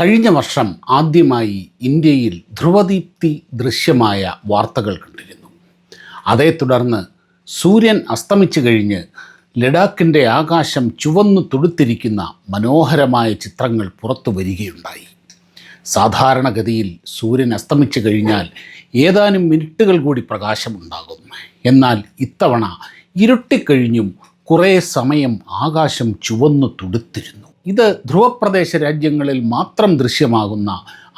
കഴിഞ്ഞ വർഷം ആദ്യമായി ഇന്ത്യയിൽ ധ്രുവദീപ്തി ദൃശ്യമായ വാർത്തകൾ കണ്ടിരുന്നു. അതേ തുടർന്ന് സൂര്യൻ അസ്തമിച്ചു കഴിഞ്ഞ് ലഡാക്കിന്റെ ആകാശം ചുവന്നു തുടുത്തിരിക്കുന്ന മനോഹരമായ ചിത്രങ്ങൾ പുറത്തു വരികയുണ്ടായി. സാധാരണഗതിയിൽ സൂര്യൻ അസ്തമിച്ചു കഴിഞ്ഞാൽ ഏതാനും മിനിറ്റുകൾ കൂടി പ്രകാശമുണ്ടാകും. എന്നാൽ ഇത്തവണ ഇരുട്ടിക്കഴിഞ്ഞും കുറേ സമയം ആകാശം ചുവന്നു തുടുത്തിരുന്നു. ഇത് ധ്രുവപ്രദേശ രാജ്യങ്ങളിൽ മാത്രം ദൃശ്യമാകുന്ന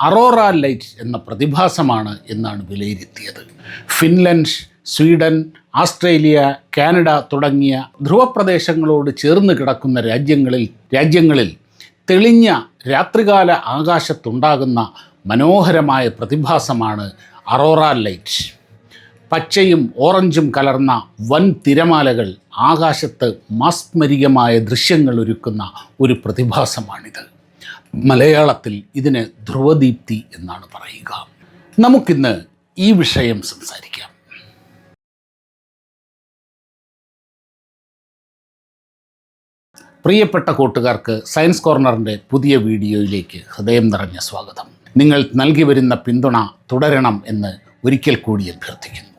അറോറ ലൈറ്റ് എന്ന പ്രതിഭാസമാണ് എന്നാണ് വിലയിരുത്തിയത്. ഫിൻലൻഡ് സ്വീഡൻ ആസ്ട്രേലിയ കാനഡ തുടങ്ങിയ ധ്രുവപ്രദേശങ്ങളോട് ചേർന്ന് കിടക്കുന്ന രാജ്യങ്ങളിൽ രാജ്യങ്ങളിൽ തെളിഞ്ഞ രാത്രികാല ആകാശത്തുണ്ടാകുന്ന മനോഹരമായ പ്രതിഭാസമാണ് അറോറ ലൈറ്റ്. പച്ചയും ഓറഞ്ചും കലർന്ന വൻ തിരമാലകൾ ആകാശത്ത് മാസ്മരികമായ ദൃശ്യങ്ങൾ ഒരുക്കുന്ന ഒരു പ്രതിഭാസമാണിത്. മലയാളത്തിൽ ഇതിന് ധ്രുവദീപ്തി എന്നാണ് പറയുക. നമുക്കിന്ന് ഈ വിഷയം സംസാരിക്കാം. പ്രിയപ്പെട്ട കൂട്ടുകാർക്ക് സയൻസ് കോർണറിന്റെ പുതിയ വീഡിയോയിലേക്ക് ഹൃദയം നിറഞ്ഞ സ്വാഗതം. നിങ്ങൾ നൽകി വരുന്ന പിന്തുണ തുടരണം എന്ന് ഒരിക്കൽ കൂടി അഭ്യർത്ഥിക്കുന്നു.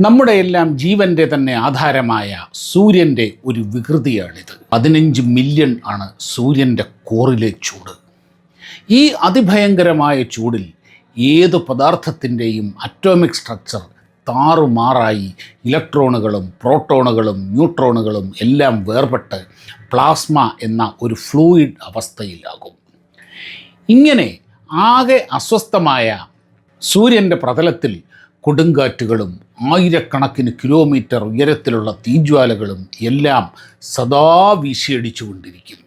നമ്മുടെ എല്ലാം ജീവന്റെ തന്നെ ആധാരമായ സൂര്യന്റെ ഒരു വികൃതിയാണിത്. പതിനഞ്ച് മില്യൺ ആണ് സൂര്യന്റെ കോറിലെ ചൂട്. ഈ അതിഭയങ്കരമായ ചൂടിൽ ഏത് പദാർത്ഥത്തിന്റെയും അറ്റോമിക് സ്ട്രക്ചർ താറുമാറായി ഇലക്ട്രോണുകളും പ്രോട്ടോണുകളും ന്യൂട്രോണുകളും എല്ലാം വേർപെട്ട് പ്ലാസ്മ എന്ന ഒരു ഫ്ലൂയിഡ് അവസ്ഥയിലാകും. ഇങ്ങനെ ആകെ അസ്വസ്ഥമായ സൂര്യന്റെ പ്രതലത്തിൽ കൊടുങ്കാറ്റുകളും ആയിരക്കണക്കിന് കിലോമീറ്റർ ഉയരത്തിലുള്ള തീജ്വാലകളും എല്ലാം സദാ വീശിയടിച്ചുകൊണ്ടിരിക്കും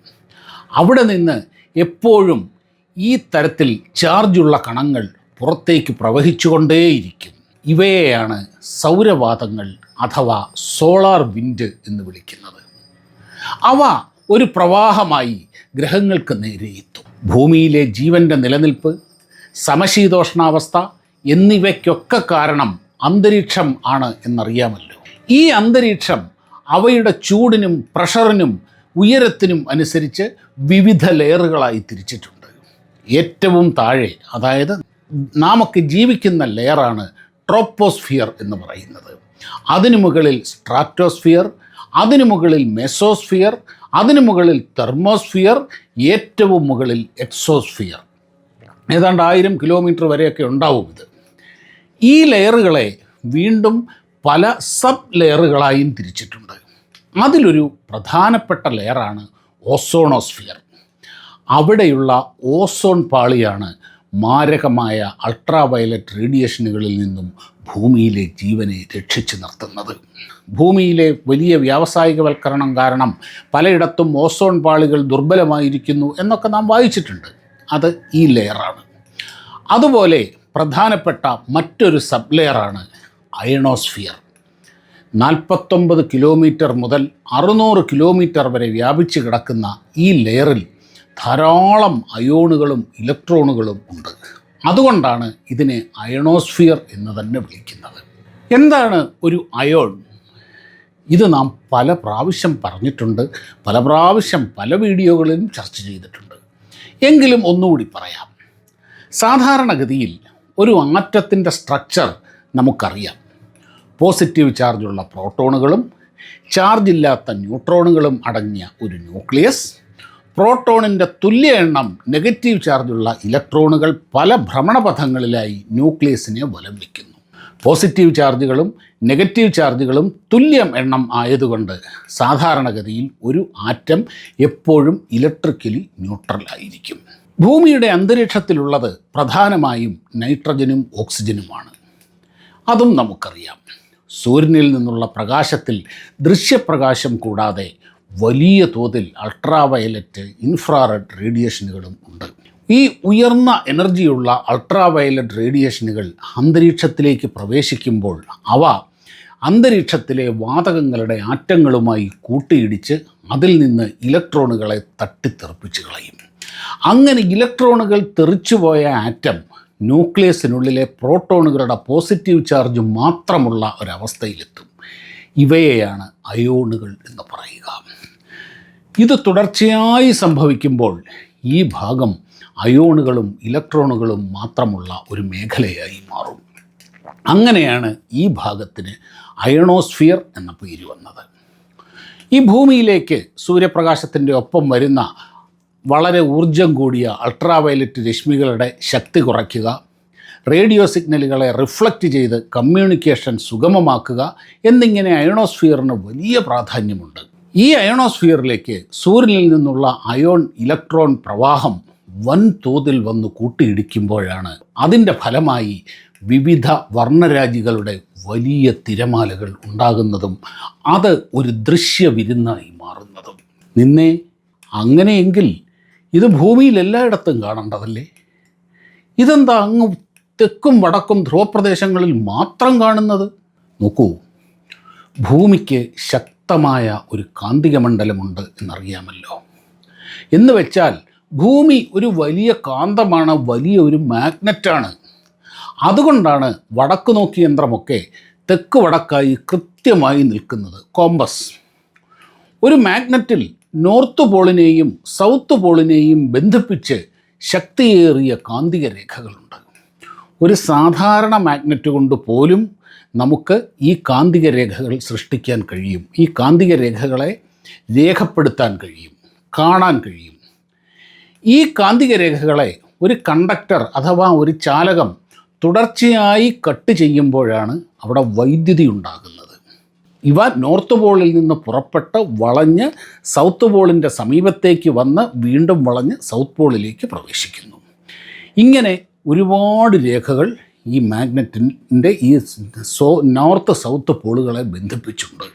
അവിടെ നിന്ന് എപ്പോഴും ഈ തരത്തിൽ ചാർജുള്ള കണങ്ങൾ പുറത്തേക്ക് പ്രവഹിച്ചുകൊണ്ടേയിരിക്കും. ഇവയെയാണ് സൗരവാതങ്ങൾ അഥവാ സോളാർ വിൻഡ് എന്ന് വിളിക്കുന്നത്. അവ ഒരു പ്രവാഹമായി ഗ്രഹങ്ങൾക്ക് നേരെ എത്തും. ഭൂമിയിലെ ജീവന്റെ നിലനിൽപ്പ് സമശീതോഷ്ണാവസ്ഥ എന്നിവയ്ക്കൊക്കെ കാരണം അന്തരീക്ഷം ആണ് എന്നറിയാമല്ലോ. ഈ അന്തരീക്ഷം അവയുടെ ചൂടിനും പ്രഷറിനും ഉയരത്തിനും അനുസരിച്ച് വിവിധ ലെയറുകളായി തിരിച്ചിട്ടുണ്ട്. ഏറ്റവും താഴെ അതായത് നാമൊക്കെ ജീവിക്കുന്ന ലെയറാണ് ട്രോപ്പോസ്ഫിയർ എന്ന് പറയുന്നത്. അതിനു മുകളിൽ സ്ട്രാറ്റോസ്ഫിയർ അതിനു മുകളിൽ മെസോസ്ഫിയർ അതിനു മുകളിൽ തെർമോസ്ഫിയർ ഏറ്റവും മുകളിൽ എക്സോസ്ഫിയർ. ഏതാണ്ട് ആയിരം കിലോമീറ്റർ വരെയൊക്കെ ഉണ്ടാവും ഇത്. ഈ ലെയറുകളെ വീണ്ടും പല സബ് ലെയറുകളായും തിരിച്ചിട്ടുണ്ട്. അതിലൊരു പ്രധാനപ്പെട്ട ലെയറാണ് ഓസോണോസ്ഫിയർ. അവിടെയുള്ള ഓസോൺ പാളിയാണ് മാരകമായ അൾട്രാ വയലറ്റ് റേഡിയേഷനുകളിൽ നിന്നും ഭൂമിയിലെ ജീവനെ രക്ഷിച്ചു നിർത്തുന്നത്. ഭൂമിയിലെ വലിയ വ്യാവസായികവൽക്കരണം കാരണം പലയിടത്തും ഓസോൺ പാളികൾ ദുർബലമായിരിക്കുന്നു എന്നൊക്കെ നാം വായിച്ചിട്ടുണ്ട്. അത് ഈ ലെയറാണ്. അതുപോലെ പ്രധാനപ്പെട്ട മറ്റൊരു സബ് ലെയറാണ് അയണോസ്ഫിയർ. നാൽപ്പത്തൊമ്പത് കിലോമീറ്റർ മുതൽ അറുന്നൂറ് കിലോമീറ്റർ വരെ വ്യാപിച്ചു കിടക്കുന്ന ഈ ലെയറിൽ ധാരാളം അയോണുകളും ഇലക്ട്രോണുകളും ഉണ്ട്. അതുകൊണ്ടാണ് ഇതിനെ അയണോസ്ഫിയർ എന്ന് തന്നെ വിളിക്കുന്നത്. എന്താണ് ഒരു അയോൺ? ഇത് നാം പല പ്രാവശ്യം പറഞ്ഞിട്ടുണ്ട് പല പ്രാവശ്യം പല വീഡിയോകളിലും ചർച്ച ചെയ്തിട്ടുണ്ട്. എങ്കിലും ഒന്നുകൂടി പറയാം. സാധാരണഗതിയിൽ ഒരു ആറ്റത്തിന്റെ സ്ട്രക്ചർ നമുക്കറിയാം. പോസിറ്റീവ് ചാർജുള്ള പ്രോട്ടോണുകളും ചാർജ് ഇല്ലാത്ത ന്യൂട്രോണുകളും അടങ്ങിയ ഒരു ന്യൂക്ലിയസ് പ്രോട്ടോണിന്റെ തുല്യ എണ്ണം നെഗറ്റീവ് ചാർജുള്ള ഇലക്ട്രോണുകൾ പല ഭ്രമണപഥങ്ങളിലായി ന്യൂക്ലിയസിനെ വലം വയ്ക്കുന്നു. പോസിറ്റീവ് ചാർജുകളും നെഗറ്റീവ് ചാർജുകളും തുല്യം എണ്ണം ആയതുകൊണ്ട് സാധാരണഗതിയിൽ ഒരു ആറ്റം എപ്പോഴും ഇലക്ട്രിക്കലി ന്യൂട്രൽ ആയിരിക്കും. ഭൂമിയുടെ അന്തരീക്ഷത്തിലുള്ളത് പ്രധാനമായും നൈട്രജനും ഓക്സിജനുമാണ്. അതും നമുക്കറിയാം. സൂര്യനിൽ നിന്നുള്ള പ്രകാശത്തിൽ ദൃശ്യപ്രകാശം കൂടാതെ വലിയ തോതിൽ അൾട്രാവയലറ്റ് ഇൻഫ്രാറെഡ് റേഡിയേഷനുകളും ഉണ്ട്. ഈ ഉയർന്ന എനർജിയുള്ള അൾട്രാവയലറ്റ് റേഡിയേഷനുകൾ അന്തരീക്ഷത്തിലേക്ക് പ്രവേശിക്കുമ്പോൾ അവ അന്തരീക്ഷത്തിലെ വാതകങ്ങളുടെ ആറ്റങ്ങളുമായി കൂട്ടിയിടിച്ച് അതിൽ നിന്ന് ഇലക്ട്രോണുകളെ തട്ടിത്തെറിപ്പിച്ച് കളയും. അങ്ങനെ ഇലക്ട്രോണുകൾ തെറിച്ചുപോയ ആറ്റം ന്യൂക്ലിയസിനുള്ളിലെ പ്രോട്ടോണുകളുടെ പോസിറ്റീവ് ചാർജ് മാത്രമുള്ള ഒരവസ്ഥയിലെത്തും. ഇവയെയാണ് അയോണുകൾ എന്ന് പറയുക. ഇത് തുടർച്ചയായി സംഭവിക്കുമ്പോൾ ഈ ഭാഗം അയോണുകളും ഇലക്ട്രോണുകളും മാത്രമുള്ള ഒരു മേഖലയായി മാറും. അങ്ങനെയാണ് ഈ ഭാഗത്തിന് അയണോസ്ഫിയർ എന്ന പേര് വന്നത്. ഈ ഭൂമിയിലേക്ക് സൂര്യപ്രകാശത്തിന്റെ ഒപ്പം വരുന്ന വളരെ ഊർജം കൂടിയ അൾട്രാവയലറ്റ് രശ്മികളുടെ ശക്തി കുറയ്ക്കുക റേഡിയോ സിഗ്നലുകളെ റിഫ്ലക്റ്റ് ചെയ്ത് കമ്മ്യൂണിക്കേഷൻ സുഗമമാക്കുക എന്നിങ്ങനെ അയണോസ്ഫിയറിന് വലിയ പ്രാധാന്യമുണ്ട്. ഈ അയണോസ്ഫിയറിലേക്ക് സൂര്യനിൽ നിന്നുള്ള അയോൺ ഇലക്ട്രോൺ പ്രവാഹം വൻതോതിൽ വന്ന് കൂട്ടിയിടിക്കുമ്പോഴാണ് അതിന്റെ ഫലമായി വിവിധ വർണരാജികളുടെ വലിയ തിരമാലകൾ ഉണ്ടാകുന്നതും അത് ഒരു ദൃശ്യ വിരുന്നായി മാറുന്നതും. നിന്നെ അങ്ങനെയെങ്കിൽ ഇത് ഭൂമിയിൽ എല്ലായിടത്തും കാണേണ്ടതല്ലേ? ഇതെന്താ അങ്ങ് തെക്കും വടക്കും ധ്രുവപ്രദേശങ്ങളിൽ മാത്രം കാണുന്നത്? നോക്കൂ ഭൂമിക്ക് ശക്തമായ ഒരു കാന്തിക മണ്ഡലമുണ്ട് എന്നറിയാമല്ലോ. എന്ന് വെച്ചാൽ ഭൂമി ഒരു വലിയ കാന്തമാണ് വലിയ ഒരു മാഗ്നറ്റാണ്. അതുകൊണ്ടാണ് വടക്ക് നോക്കി യന്ത്രമൊക്കെ തെക്ക് വടക്കായി കൃത്യമായി നിൽക്കുന്നത്. കോമ്പസ്. ഒരു മാഗ്നറ്റിൽ നോർത്ത് പോളിനെയും സൗത്ത് പോളിനെയും ബന്ധിപ്പിച്ച് ശക്തിയേറിയ കാന്തിക രേഖകളുണ്ട് ഒരു സാധാരണ മാഗ്നറ്റ് കൊണ്ട് പോലും നമുക്ക് ഈ കാന്തിക രേഖകൾ സൃഷ്ടിക്കാൻ കഴിയും. ഈ കാന്തിക രേഖകളെ രേഖപ്പെടുത്താൻ കഴിയും. കാണാൻ കഴിയും. ഈ കാന്തിക രേഖകളെ ഒരു കണ്ടക്ടർ അഥവാ ഒരു ചാലകം തുടർച്ചയായി കട്ട് ചെയ്യുമ്പോഴാണ് അവിടെ വൈദ്യുതി ഉണ്ടാകുന്നത്. ഇവ നോർത്ത് പോളിൽ നിന്ന് പുറപ്പെട്ട് വളഞ്ഞ് സൗത്ത് പോളിന്റെ സമീപത്തേക്ക് വന്ന് വീണ്ടും വളഞ്ഞ് സൗത്ത് പോളിലേക്ക് പ്രവേശിക്കുന്നു. ഇങ്ങനെ ഒരുപാട് രേഖകൾ ഈ മാഗ്നറ്റിന്റെ ഈ സോ നോർത്ത് സൗത്ത് പോളുകളെ ബന്ധിപ്പിച്ചുണ്ട്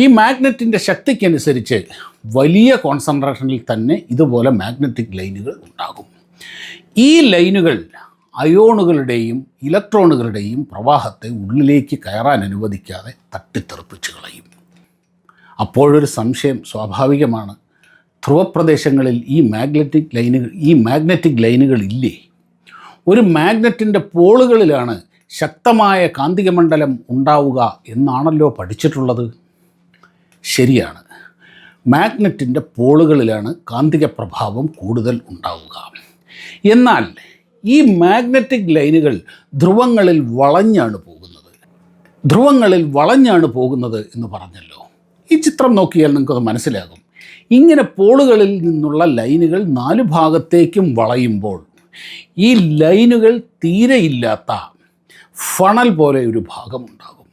ഈ മാഗ്നറ്റിന്റെ ശക്തിക്കനുസരിച്ച് വലിയ കോൺസെൻട്രേഷനിൽ തന്നെ ഇതുപോലെ മാഗ്നറ്റിക് ലൈനുകൾ ഉണ്ടാകും. ഈ ലൈനുകൾ അയോണുകളുടെയും ഇലക്ട്രോണുകളുടെയും പ്രവാഹത്തെ ഉള്ളിലേക്ക് കയറാൻ അനുവദിക്കാതെ തട്ടിത്തെറിപ്പിച്ച് കളയും. അപ്പോഴൊരു സംശയം സ്വാഭാവികമാണ്. ധ്രുവപ്രദേശങ്ങളിൽ ഈ മാഗ്നറ്റിക് ലൈനുകൾ ഈ മാഗ്നറ്റിക് ലൈനുകൾ ഇല്ലേ? ഒരു മാഗ്നറ്റിന്റെ പോളുകളിലാണ് ശക്തമായ കാന്തിക മണ്ഡലം ഉണ്ടാവുക എന്നാണല്ലോ പഠിച്ചിട്ടുള്ളത്. ശരിയാണ്. മാഗ്നറ്റിന്റെ പോളുകളിലാണ് കാന്തിക പ്രഭാവം കൂടുതൽ ഉണ്ടാവുക. എന്നാൽ ഈ മാഗ്നറ്റിക് ലൈനുകൾ ധ്രുവങ്ങളിൽ വളഞ്ഞാണ് പോകുന്നത്. ധ്രുവങ്ങളിൽ വളഞ്ഞാണ് പോകുന്നത് എന്ന് പറഞ്ഞല്ലോ. ഈ ചിത്രം നോക്കിയാൽ നിങ്ങൾക്കത് മനസ്സിലാകും. ഇങ്ങനെ പോളുകളിൽ നിന്നുള്ള ലൈനുകൾ നാലു ഭാഗത്തേക്കും വളയുമ്പോൾ ഈ ലൈനുകൾ തീരെയില്ലാത്ത ഫണൽ പോലെ ഒരു ഭാഗമുണ്ടാകും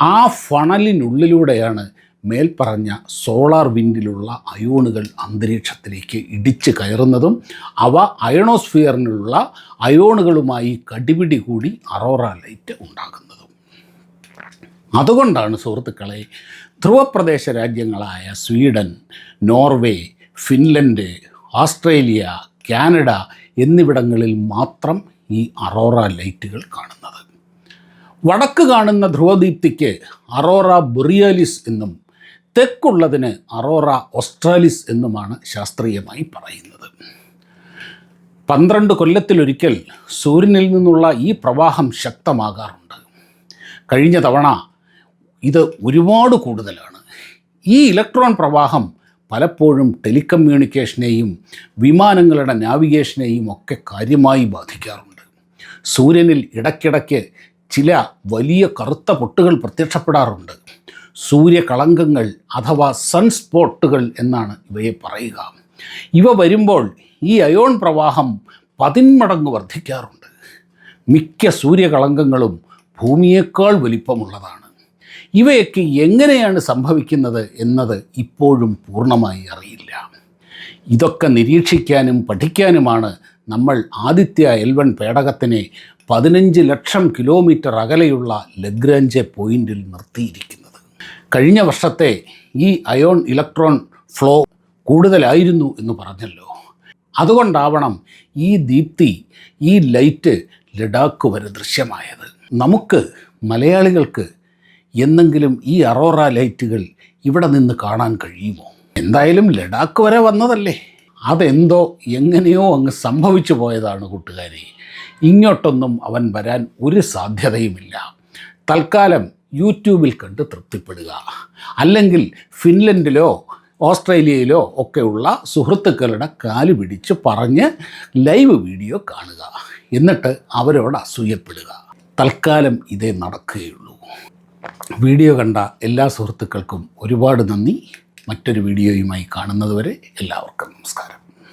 ആ ഫണലിനുള്ളിലൂടെയാണ് മേൽപ്പറഞ്ഞ സോളാർ വിൻഡിലുള്ള അയോണുകൾ അന്തരീക്ഷത്തിലേക്ക് ഇടിച്ച് കയറുന്നതും അവ അയണോസ്ഫിയറിനുള്ള അയോണുകളുമായി കടിപിടി കൂടി അറോറ ലൈറ്റ് ഉണ്ടാകുന്നതും. അതുകൊണ്ടാണ് സുഹൃത്തുക്കളെ ധ്രുവപ്രദേശ രാജ്യങ്ങളായ Sweden Norway Finland Australia Canada എന്നിവിടങ്ങളിൽ മാത്രം ഈ അറോറ ലൈറ്റുകൾ കാണുന്നത്. വടക്ക് കാണുന്ന ധ്രുവദീപ്തിക്ക് അറോറ ബൊറിയാലിസ് എന്നും തെക്കുള്ളതിന് അറോറ ഓസ്ട്രാലിസ് എന്നുമാണ് ശാസ്ത്രീയമായി പറയുന്നത്. പന്ത്രണ്ട് കൊല്ലത്തിലൊരിക്കൽ സൂര്യനിൽ നിന്നുള്ള ഈ പ്രവാഹം ശക്തമാകാറുണ്ട്. കഴിഞ്ഞ തവണ ഇത് ഒരുപാട് കൂടുതലാണ്. ഈ ഇലക്ട്രോൺ പ്രവാഹം പലപ്പോഴും ടെലികമ്മ്യൂണിക്കേഷനെയും വിമാനങ്ങളുടെ നാവിഗേഷനെയും ഒക്കെ കാര്യമായി ബാധിക്കാറുണ്ട്. സൂര്യനിൽ ഇടയ്ക്കിടയ്ക്ക് ചില വലിയ കറുത്ത പൊട്ടുകൾ പ്രത്യക്ഷപ്പെടാറുണ്ട്. സൂര്യകളങ്കങ്ങൾ അഥവാ സൺസ്പോട്ടുകൾ എന്നാണ് ഇവയെ പറയുക. ഇവ വരുമ്പോൾ ഈ അയോൺ പ്രവാഹം പതിന്മടങ്ങ് വർദ്ധിക്കാറുണ്ട്. മിക്ക സൂര്യകളങ്കങ്ങളും ഭൂമിയേക്കാൾ വലിപ്പമുള്ളതാണ്. ഇവയൊക്കെ എങ്ങനെയാണ് സംഭവിക്കുന്നത് എന്നത് ഇപ്പോഴും പൂർണമായി അറിയില്ല. ഇതൊക്കെ നിരീക്ഷിക്കാനും പഠിക്കാനുമാണ് നമ്മൾ ആദിത്യ എൽ വൺ പേടകത്തിനെ പതിനഞ്ച് ലക്ഷം കിലോമീറ്റർ അകലെയുള്ള ലഗ്രാഞ്ചെ പോയിന്റിൽ നിർത്തിയിരിക്കുന്നത്. കഴിഞ്ഞ വർഷത്തെ ഈ അയോൺ ഇലക്ട്രോൺ ഫ്ലോ കൂടുതലായിരുന്നു എന്ന് പറഞ്ഞല്ലോ. അതുകൊണ്ടാവണം ഈ ദീപ്തി ഈ ലൈറ്റ് ലഡാക്ക് വരെ ദൃശ്യമായത്. നമുക്ക് മലയാളികൾക്ക് എന്നെങ്കിലും ഈ അറോറ ലൈറ്റുകൾ ഇവിടെ നിന്ന് കാണാൻ കഴിയുമോ? എന്തായാലും ലഡാക്ക് വരെ വന്നതല്ലേ. അതെന്തോ എങ്ങനെയോ അങ്ങ് സംഭവിച്ചു പോയതാണ് കൂട്ടുകാരെ. ഇങ്ങോട്ടൊന്നും അവൻ വരാൻ ഒരു സാധ്യതയുമില്ല. തൽക്കാലം യൂട്യൂബിൽ കണ്ട് തൃപ്തിപ്പെടുക. അല്ലെങ്കിൽ ഫിൻലൻഡിലോ ഓസ്ട്രേലിയയിലോ ഒക്കെയുള്ള സുഹൃത്തുക്കളുടെ കാൽ പിടിച്ച് പറഞ്ഞ് ലൈവ് വീഡിയോ കാണുക. എന്നിട്ട് അവരോട് അസൂയപ്പെടുക. തൽക്കാലം ഇതേ നടക്കുകയുള്ളൂ. വീഡിയോ കണ്ട എല്ലാ സുഹൃത്തുക്കൾക്കും ഒരുപാട് നന്ദി. മറ്റൊരു വീഡിയോയുമായി കാണുന്നതുവരെ എല്ലാവർക്കും നമസ്കാരം.